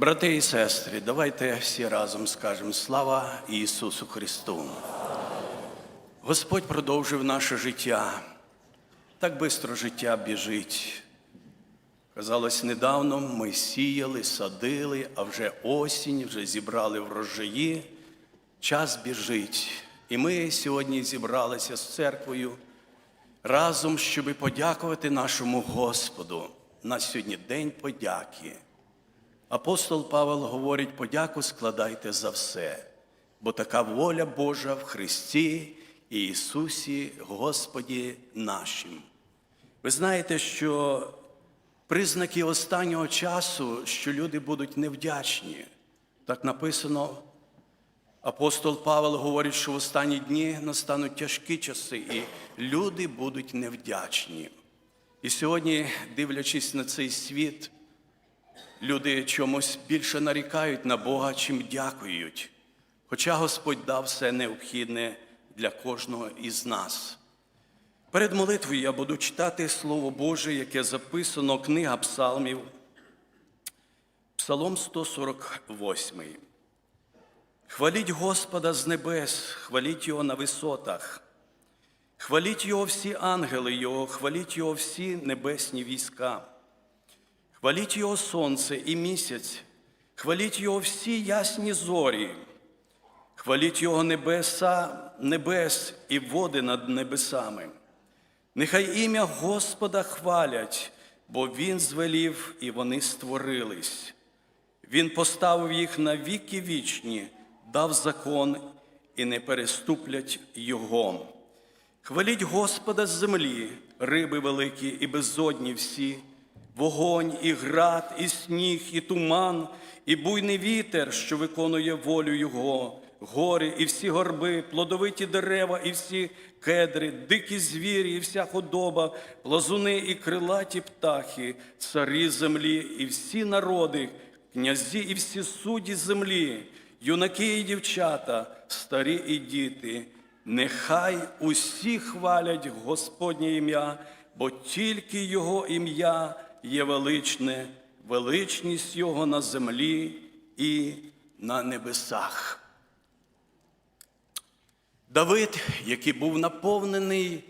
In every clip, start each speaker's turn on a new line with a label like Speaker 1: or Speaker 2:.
Speaker 1: Брати і сестри, давайте всі разом скажемо слава Ісусу Христу. Господь продовжив наше життя. Так бистро життя біжить. Казалось, недавно ми сіяли, садили, а вже осінь, вже зібрали врожаї. Час біжить. І ми сьогодні зібралися з церквою разом, щоб подякувати нашому Господу. У нас сьогодні День подяки. Апостол Павел говорить, подяку складайте за все, бо така воля Божа в Христі і Ісусі Господі нашим. Ви знаєте, що признаки останнього часу, що люди будуть невдячні. Так написано, апостол Павел говорить, що в останні дні настануть тяжкі часи, і люди будуть невдячні. І сьогодні, дивлячись на цей світ, Люди чомусь більше нарікають на Бога, чим дякують. Хоча Господь дав все необхідне для кожного із нас. Перед молитвою я буду читати Слово Боже, яке записано книга Псалмів, Псалом 148. Хваліть Господа з небес, хваліть Його на висотах, хваліть Його всі ангели Його, хваліть Його всі небесні війська. Хваліть Його сонце і місяць, хваліть Його всі ясні зорі, хваліть Його небеса, небес і води над небесами. Нехай ім'я Господа хвалять, бо Він звелів і вони створились. Він поставив їх на віки вічні, дав закон і не переступлять Його. Хваліть Господа з землі, риби великі і безодні всі вогонь, і град, і сніг, і туман, і буйний вітер, що виконує волю Його, гори і всі горби, плодовиті дерева, і всі кедри, дикі звірі, і вся худоба, плазуни і крилаті птахи, царі землі, і всі народи, князі і всі судді землі, юнаки і дівчата, старі і діти. Нехай усі хвалять Господнє ім'я, бо тільки Його ім'я є величне, величність Його на землі і на небесах. Давид, який був наповнений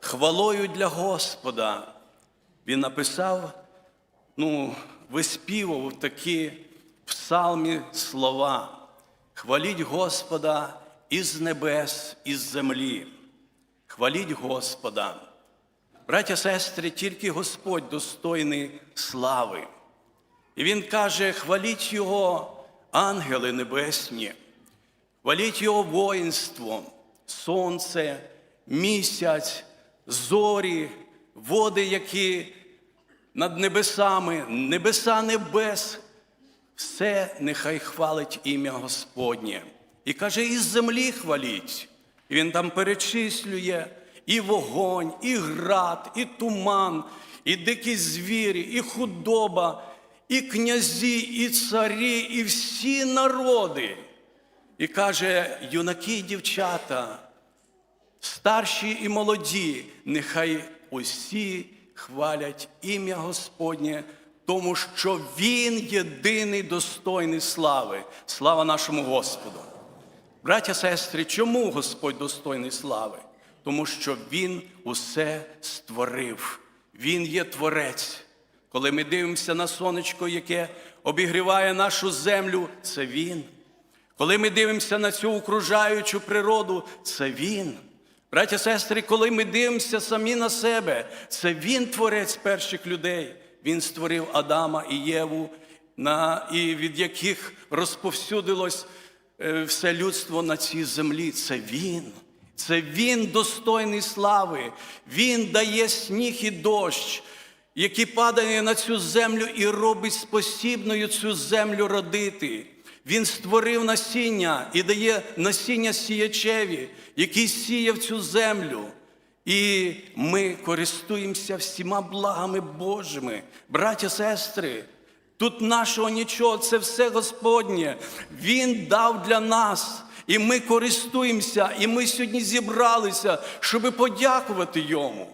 Speaker 1: хвалою для Господа, він написав, ну, виспівав такі псалмі слова. Хваліть Господа із небес, із землі. Хваліть Господа. Браття, сестри, тільки Господь достойний слави. І Він каже: хваліть Його, ангели небесні, хваліть Його воїнство, сонце, місяць, зорі, води, які над небесами, небеса небес, все нехай хвалить ім'я Господнє. І каже, із землі хваліть. І він там перечислює і вогонь, і град, і туман, і дикі звірі, і худоба, і князі, і царі, і всі народи. І каже, юнаки і дівчата, старші і молоді, нехай усі хвалять ім'я Господнє, тому що Він єдиний достойний слави. Слава нашому Господу. Браття, сестри, чому Господь достойний слави? Тому що Він усе створив. Він є творець. Коли ми дивимося на сонечко, яке обігріває нашу землю, це Він. Коли ми дивимося на цю окружаючу природу, це Він. Браття, сестри, коли ми дивимося самі на себе, це Він творець перших людей. Він створив Адама і Єву, на, і від яких розповсюдилось е, все людство на цій землі. Це Він. Це Він достойний слави. Він дає сніг і дощ, який падає на цю землю і робить спосібною цю землю родити. Він створив насіння і дає насіння сіячеві, який сіяв цю землю. І ми користуємося всіма благами Божими, браття, сестри. Тут нашого нічого, це все Господнє. Він дав для нас. І ми користуємося, і ми сьогодні зібралися, щоб подякувати йому.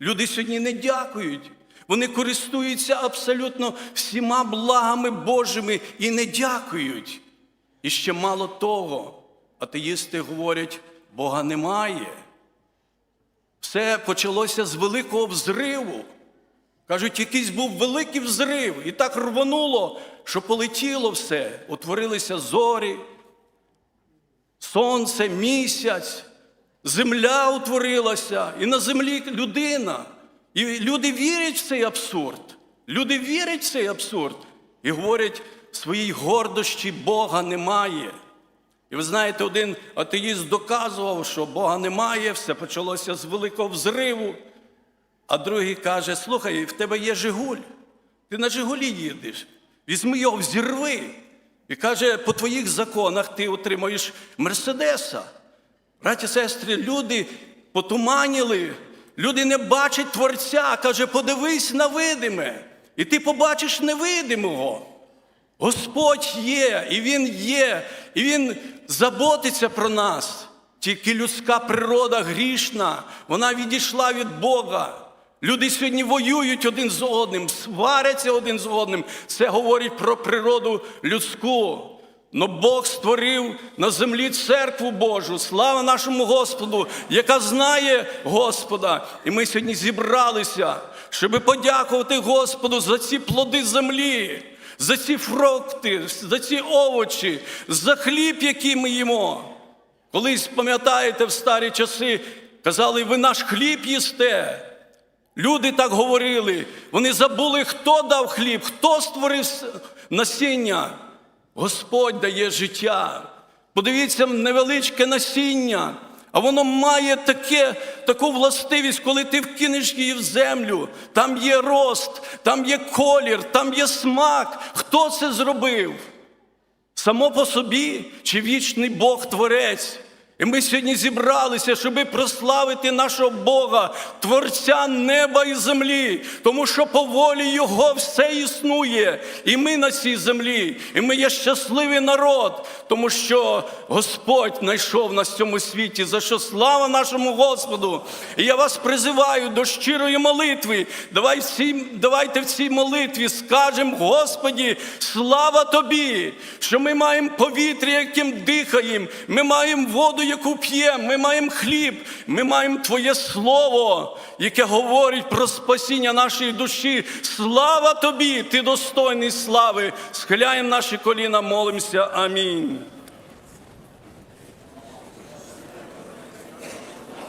Speaker 1: Люди сьогодні не дякують. Вони користуються абсолютно всіма благами Божими і не дякують. І ще мало того, атеїсти говорять, Бога немає. Все почалося з великого взриву. Кажуть, якийсь був великий взрив, і так рвонуло, що полетіло все, утворилися зорі, сонце, місяць, земля утворилася, і на землі людина. І люди вірять в цей абсурд. Люди вірять в цей абсурд і говорять, своїй гордощі Бога немає. І ви знаєте, один атеїст доказував, що Бога немає, все почалося з великого взриву. А другий каже: слухай, в тебе є Жигуль, ти на Жигулі їдеш, візьми його, взірви. І каже, по твоїх законах ти отримаєш Мерседеса. Браті, сестри, люди потуманіли, люди не бачать Творця. Каже, подивись на видиме, і ти побачиш невидимого. Господь є, і Він є, і Він заботиться про нас. Тільки людська природа грішна, вона відійшла від Бога. Люди сьогодні воюють один з одним, сваряться один з одним. Це говорить про природу людську. Но Бог створив на землі церкву Божу, слава нашому Господу, яка знає Господа. І ми сьогодні зібралися, щоб подякувати Господу за ці плоди землі, за ці фрукти, за ці овочі, за хліб, який ми їмо. Колись, пам'ятаєте, в старі часи казали, ви наш хліб їсте. Люди так говорили. Вони забули, хто дав хліб, хто створив насіння. Господь дає життя. Подивіться, невеличке насіння, а воно має таке, таку властивість, коли ти вкинеш її в землю. Там є рост, там є колір, там є смак. Хто це зробив? Само по собі чи вічний Бог Творець? І ми сьогодні зібралися, щоб прославити нашого Бога, Творця неба і землі, тому що по волі Його все існує, і ми на цій землі, і ми є щасливий народ, тому що Господь знайшов нас в цьому світі, за що слава нашому Господу. І я вас призиваю до щирої молитви. Давай всі, давайте в цій молитві скажемо, Господі, слава Тобі, що ми маємо повітря, яким дихаємо, ми маємо воду, яку п'ємо, ми маємо хліб, ми маємо Твоє Слово, яке говорить про спасіння нашої душі. Слава Тобі, Ти достойний слави. Схиляємо наші коліна, молимося. Амінь.